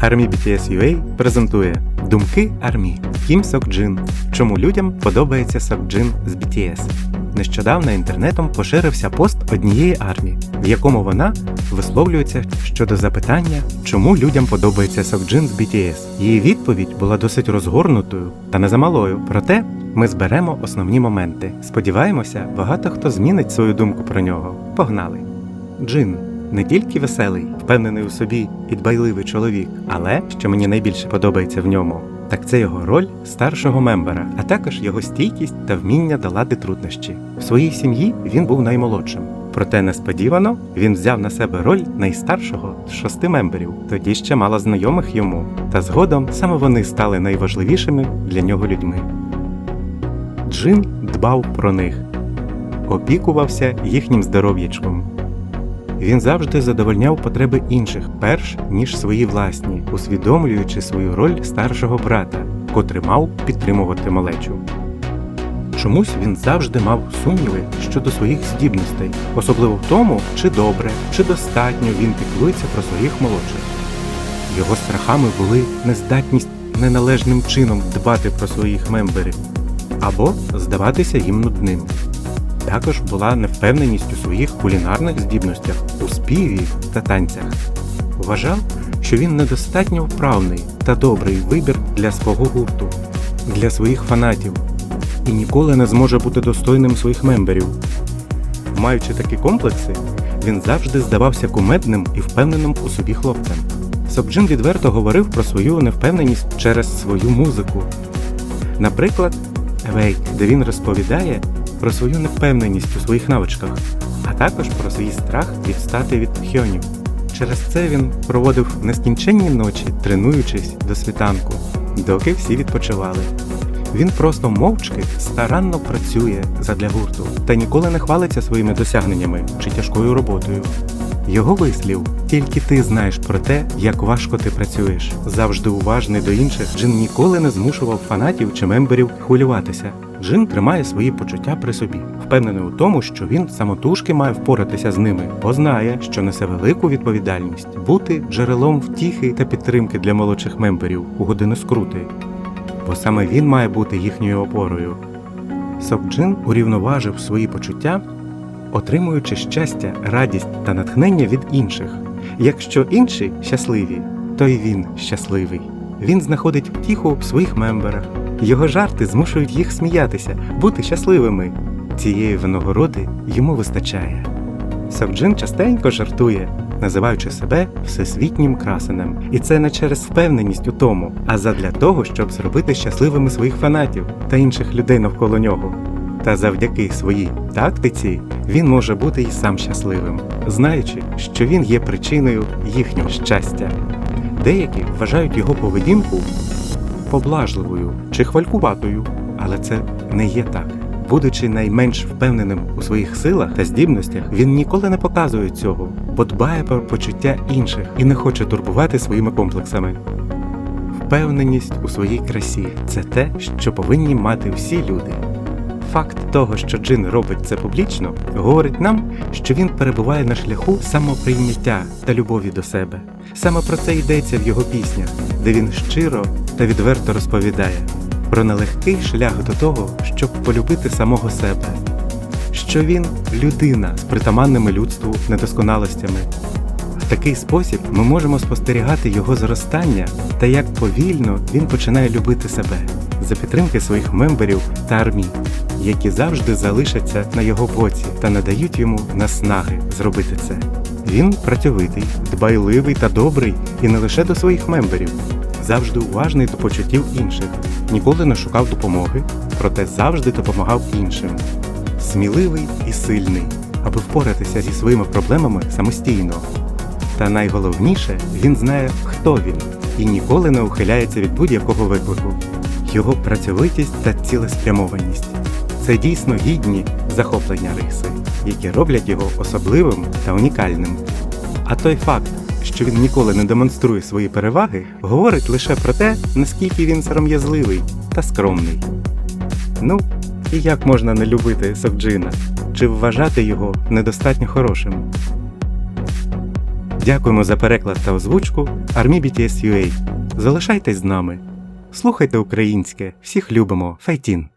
Армі BTS UA презентує Думки Армі Кім Сок Джин. Чому людям подобається Сок Джин з BTS? Нещодавно інтернетом поширився пост однієї армії, в якому вона висловлюється щодо запитання, чому людям подобається Сок Джин з BTS. Її відповідь була досить розгорнутою та не замалою. Проте ми зберемо основні моменти. Сподіваємося, багато хто змінить свою думку про нього. Погнали! Джин не тільки веселий, впевнений у собі і дбайливий чоловік, але що мені найбільше подобається в ньому, так це його роль старшого мембера, а також його стійкість та вміння долати труднощі. В своїй сім'ї він був наймолодшим. Проте несподівано він взяв на себе роль найстаршого з шести мемберів, тоді ще мало знайомих йому, та згодом саме вони стали найважливішими для нього людьми. Джин дбав про них, опікувався їхнім здоров'ячком. Він завжди задовольняв потреби інших, перш ніж свої власні, усвідомлюючи свою роль старшого брата, котрий мав підтримувати малечу. Чомусь він завжди мав сумніви щодо своїх здібностей, особливо в тому, чи добре, чи достатньо він піклується про своїх молодших. Його страхами були нездатність неналежним чином дбати про своїх мемберів або здаватися їм нудним. Також була невпевненість у своїх кулінарних здібностях у співі та танцях. Вважав, що він недостатньо вправний та добрий вибір для свого гурту, для своїх фанатів і ніколи не зможе бути достойним своїх мемберів. Маючи такі комплекси, він завжди здавався кумедним і впевненим у собі хлопцем. Собджин відверто говорив про свою невпевненість через свою музику. Наприклад, Awake, де він розповідає про свою невпевненість у своїх навичках, а також про свій страх відстати від хьонів. Через це він проводив нескінченні ночі, тренуючись до світанку, доки всі відпочивали. Він просто мовчки старанно працює задля гурту та ніколи не хвалиться своїми досягненнями чи тяжкою роботою. Його вислів тільки ти знаєш про те, як важко ти працюєш. Завжди уважний до інших, Джин ніколи не змушував фанатів чи мемберів хвилюватися. Джин тримає свої почуття при собі, впевнений у тому, що він самотужки має впоратися з ними, бо знає, що несе велику відповідальність бути джерелом втіхи та підтримки для молодших мемберів у години скрути. Бо саме він має бути їхньою опорою. Сокджин урівноважив свої почуття, отримуючи щастя, радість та натхнення від інших. Якщо інші щасливі, то й він щасливий. Він знаходить втіху в своїх мемберах. Його жарти змушують їх сміятися, бути щасливими. Цієї винагороди йому вистачає. Сокджин частенько жартує, називаючи себе всесвітнім красенем. І це не через впевненість у тому, а задля того, щоб зробити щасливими своїх фанатів та інших людей навколо нього. Та завдяки своїй тактиці він може бути і сам щасливим, знаючи, що він є причиною їхнього щастя. Деякі вважають його поведінку поблажливою чи хвалькуватою, але це не є так. Будучи найменш впевненим у своїх силах та здібностях, він ніколи не показує цього, бо дбає про почуття інших і не хоче турбувати своїми комплексами. Впевненість у своїй красі це те, що повинні мати всі люди. Факт того, що Джин робить це публічно, говорить нам, що він перебуває на шляху самоприйняття та любові до себе. Саме про це йдеться в його піснях, де він щиро та відверто розповідає про нелегкий шлях до того, щоб полюбити самого себе, що він людина з притаманними людству недосконалостями. В такий спосіб ми можемо спостерігати його зростання та як повільно він починає любити себе за підтримки своїх мемберів та армій, які завжди залишаться на його боці та надають йому наснаги зробити це. Він працьовитий, дбайливий та добрий і не лише до своїх мемберів, завжди уважний до почуттів інших, ніколи не шукав допомоги, проте завжди допомагав іншим. Сміливий і сильний, аби впоратися зі своїми проблемами самостійно. Та найголовніше, він знає, хто він, і ніколи не ухиляється від будь-якого виклику. Його працьовитість та цілеспрямованість це дійсно гідні захоплення риси, які роблять його особливим та унікальним. А той факт, що він ніколи не демонструє свої переваги, говорить лише про те, наскільки він сором'язливий та скромний. Ну, і як можна не любити Сокджина, чи вважати його недостатньо хорошим? Дякуємо за переклад та озвучку UA. Залишайтесь з нами. Слухайте українське, всіх любимо. Файтін!